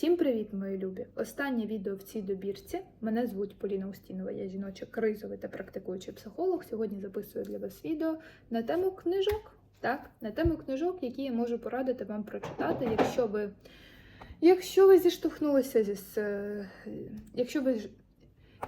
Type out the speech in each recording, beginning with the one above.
Всім привіт, мої любі! Останнє відео в цій добірці. Мене звуть Поліна Устінова, я жіноча кризовий та практикуючий психолог. Сьогодні записую для вас відео на тему книжок. Так, на тему книжок, які я можу порадити вам прочитати, якщо ви, якщо ви зіштовхнулися зі е, якщо ви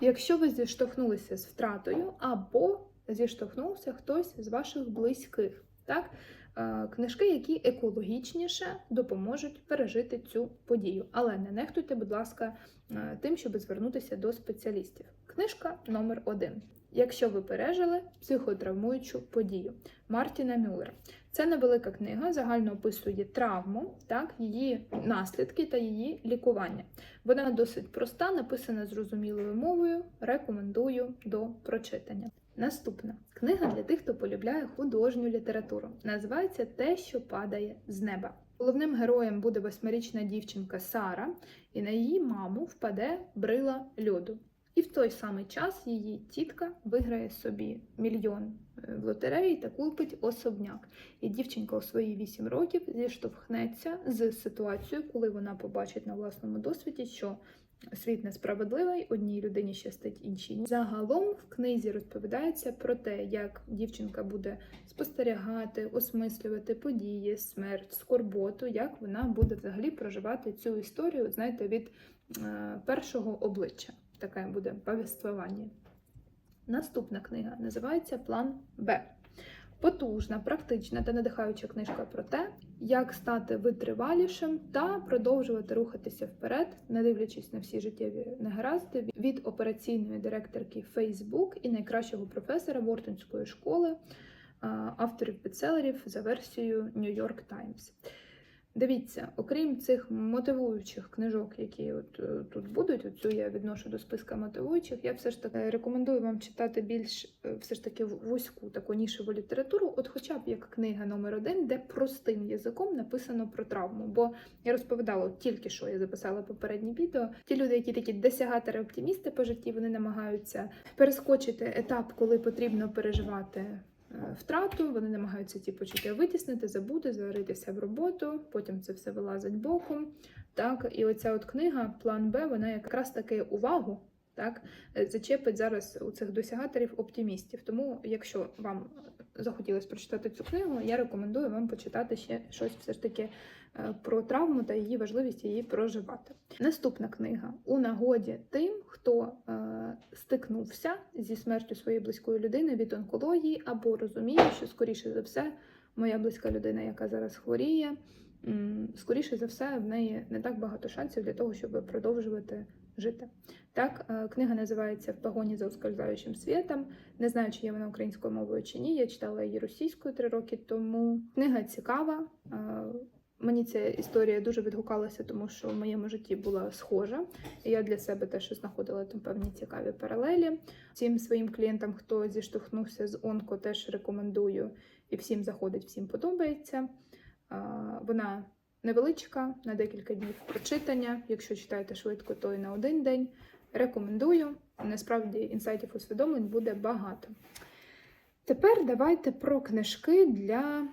якщо ви зіштовхнулися з втратою, або зіштовхнувся хтось з ваших близьких. Так? Е, Книжки, які екологічніше допоможуть пережити цю подію. Але не нехтуйте, будь ласка, е, тим, щоб звернутися до спеціалістів. Книжка номер один. Якщо ви пережили психотравмуючу подію Мартіна Мюллера. Це невелика книга, загально описує травму, так, її наслідки та її лікування. Вона досить проста, написана зрозумілою мовою. Рекомендую до прочитання. Наступна книга для тих, хто полюбляє художню літературу. Називається Те, що падає з неба. Головним героєм буде восьмирічна дівчинка Сара, і на її маму впаде брила льоду. І в той самий час її тітка виграє собі мільйон е, в лотереї та купить особняк. І дівчинка у свої 8 років зіштовхнеться з ситуацією, коли вона побачить на власному досвіді, що світ несправедливий, одній людині щастить, іншій. Загалом в книзі розповідається про те, як дівчинка буде спостерігати, осмислювати події, смерть, скорботу, як вона буде взагалі проживати цю історію, знаєте, від е, першого обличчя. Таке буде повіствування. Наступна книга називається План Б. Потужна, практична та надихаюча книжка про те, як стати витривалішим та продовжувати рухатися вперед, не дивлячись на всі життєві негаразди, від операційної директорки Facebook і найкращого професора Вортонської школи, авторів бестселерів за версією New York Times. Дивіться, окрім цих мотивуючих книжок, які от е, тут будуть, оцю я відношу до списка мотивуючих, я все ж таки рекомендую вам читати більш е, все ж таки вузьку таку нішеву літературу, от хоча б як книга номер один, де простим язиком написано про травму. Бо я розповідала тільки що я записала попереднє відео. Ті люди, які такі досягатори-оптимісти по житті, вони намагаються перескочити етап, коли потрібно переживати втрату, вони намагаються ті почуття витіснити, забути, заваритися в роботу, потім це все вилазить боком. Так, і оця от книга План Б, вона якраз таки увагу так, е, зачепить зараз у цих досягаторів оптимістів. Тому, якщо вам захотілося прочитати цю книгу, я рекомендую вам почитати ще щось все ж таки е, про травму та її важливість її проживати. Наступна книга у нагоді тим, хто е, стикнувся зі смертю своєї близької людини від онкології, або розуміє, що скоріше за все, моя близька людина, яка зараз хворіє, скоріше за все, в неї не так багато шансів для того, щоб продовжувати жити. Так, е, книга називається В погоні за ускользаючим світом. Не знаю, чи є вона українською мовою чи ні. Я читала її російською три роки тому. Книга цікава. е, Мені ця історія дуже відгукалася, тому що в моєму житті була схожа. Я для себе теж знаходила там певні цікаві паралелі. Всім своїм клієнтам, хто зіштовхнувся з онко, теж рекомендую і всім заходить, всім подобається. Вона невеличка, на декілька днів прочитання. Якщо читаєте швидко, то і на один день. Рекомендую. Насправді інсайтів усвідомлень буде багато. Тепер давайте про книжки для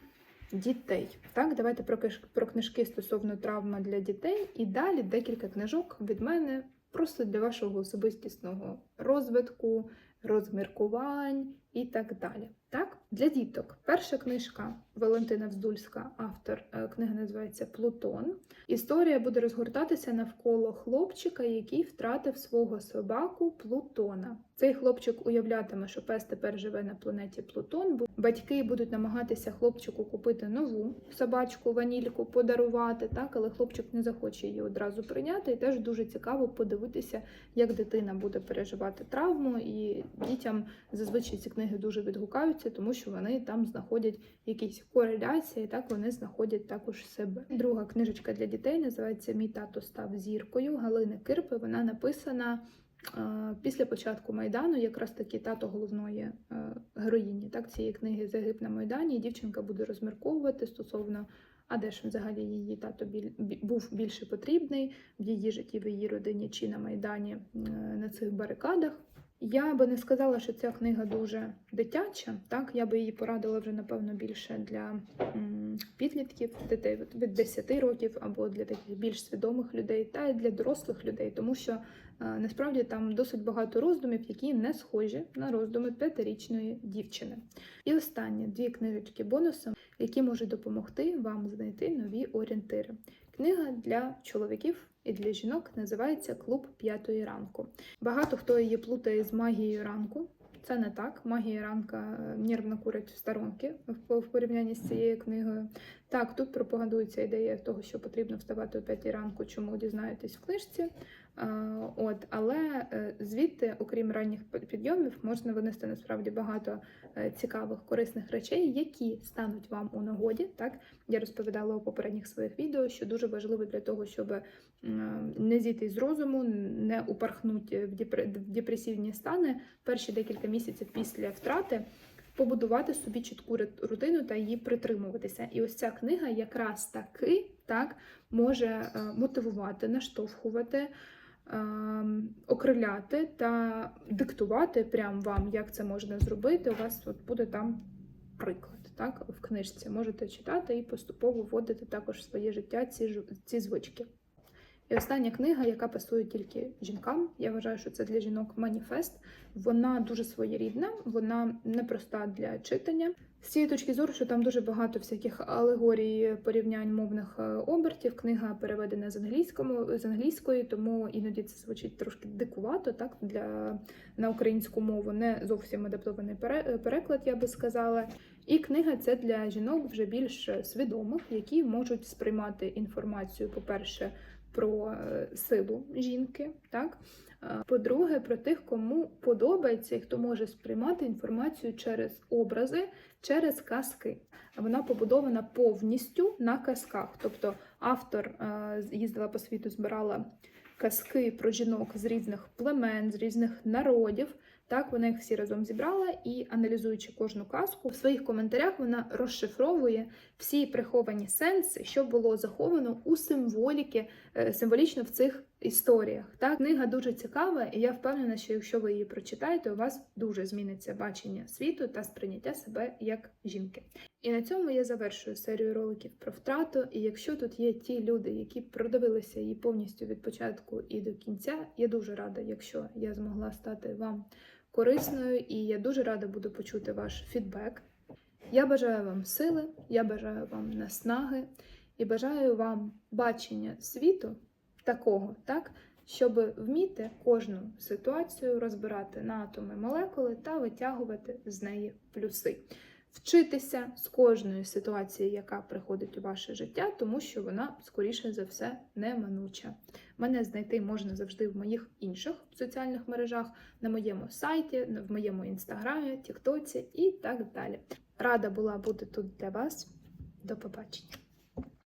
дітей. Так, давайте про, про книжки стосовно травми для дітей. І далі декілька книжок від мене просто для вашого особистісного розвитку, розміркувань і так далі. Так, для діток. Перша книжка Валентина Вздульська, автор е, книга називається Плутон. Історія буде розгортатися навколо хлопчика, який втратив свого собаку Плутона. Цей хлопчик уявлятиме, що пес тепер живе на планеті Плутон. бо Батьки будуть намагатися хлопчику купити нову собачку, ванільку, подарувати, так, але хлопчик не захоче її одразу прийняти. І теж дуже цікаво подивитися, як дитина буде переживати травму. І дітям зазвичай ці книги дуже відгукаються, тому що вони там знаходять якісь кореляції, так вони знаходять також себе. Друга книжечка для дітей називається Мій тато став зіркою Галини Кирпи. Вона написана. е, Після початку майдану, якраз таки тато головної е, героїні так цієї книги Загиб на майдані. І дівчинка буде розмірковувати стосовно, а де ж взагалі її тато був більше потрібний в її житті, в її родині чи на майдані е, на цих барикадах. Я би не сказала, що ця книга дуже дитяча. Так, я би її порадила вже, напевно, більше для підлітків, дітей від- від 10 років або для таких більш свідомих людей, та й для дорослих людей, тому що е, насправді там досить багато роздумів, які не схожі на роздуми п'ятирічної дівчини. І останні дві книжечки бонусом, які можуть допомогти вам знайти нові орієнтири. Книга для чоловіків і для жінок називається Клуб п'ятої ранку. Багато хто її плутає з магією ранку. Це не так. Магія ранка нервно курить в сторонки в порівнянні з цією книгою. Так, тут пропагандується ідея того, що потрібно вставати о 5 ранку, чому дізнаєтесь в книжці. От, але е, звідти, окрім ранніх підйомів, можна винести насправді багато цікавих корисних речей, які стануть вам у нагоді. Так, я розповідала у попередніх своїх відео, що дуже важливо для того, щоб не зійти з розуму, не упорхнути в депре- депресивні стани перші декілька місяців після втрати. Побудувати собі чітку рут- рутину та її притримуватися. І ось ця книга якраз таки так може е, мотивувати, наштовхувати, окриляти та диктувати прям вам, як це можна зробити. У вас от буде там приклад, так, в книжці. Можете читати і поступово вводити також в своє життя ці, ці звички. І остання книга, яка пасує тільки жінкам. Я вважаю, що це для жінок маніфест. Вона дуже своєрідна, вона непроста для читання. З цієї точки зору, що там дуже багато всяких алегорій, порівнянь мовних е, обертів. Книга переведена з англійському з англійської, тому іноді це звучить трошки дикувато, так для на українську мову не зовсім адаптований переклад, я би сказала. І книга це для жінок вже більш свідомих, які можуть сприймати інформацію, по-перше, про е, силу жінки, так. Е, По-друге, про тих, кому подобається і хто може сприймати інформацію через образи, через казки. Вона побудована повністю на казках. Тобто автор е, їздила по світу, збирала казки про жінок з різних племен, з різних народів. Так, вона їх всі разом зібрала і, аналізуючи кожну казку, в своїх коментарях вона розшифровує всі приховані сенси, що було заховано у символіки, е, символічно в цих історіях. Так, книга дуже цікава, і я впевнена, що якщо ви її прочитаєте, у вас дуже зміниться бачення світу та сприйняття себе як жінки. І на цьому я завершую серію роликів про втрату. І якщо тут є ті люди, які продивилися її повністю від початку і до кінця, я дуже рада, якщо я змогла стати вам корисною, і я дуже рада буду почути ваш фідбек. Я бажаю вам сили, я бажаю вам наснаги і бажаю вам бачення світу такого, так, щоб вміти кожну ситуацію розбирати на атоми молекули та витягувати з неї плюси. Вчитися з кожної ситуації, яка приходить у ваше життя, тому що вона, скоріше за все, неминуча. Мене знайти можна завжди в моїх інших соціальних мережах, на моєму сайті, в моєму інстаграмі, Тіктоці і так далі. Рада була бути тут для вас. До побачення!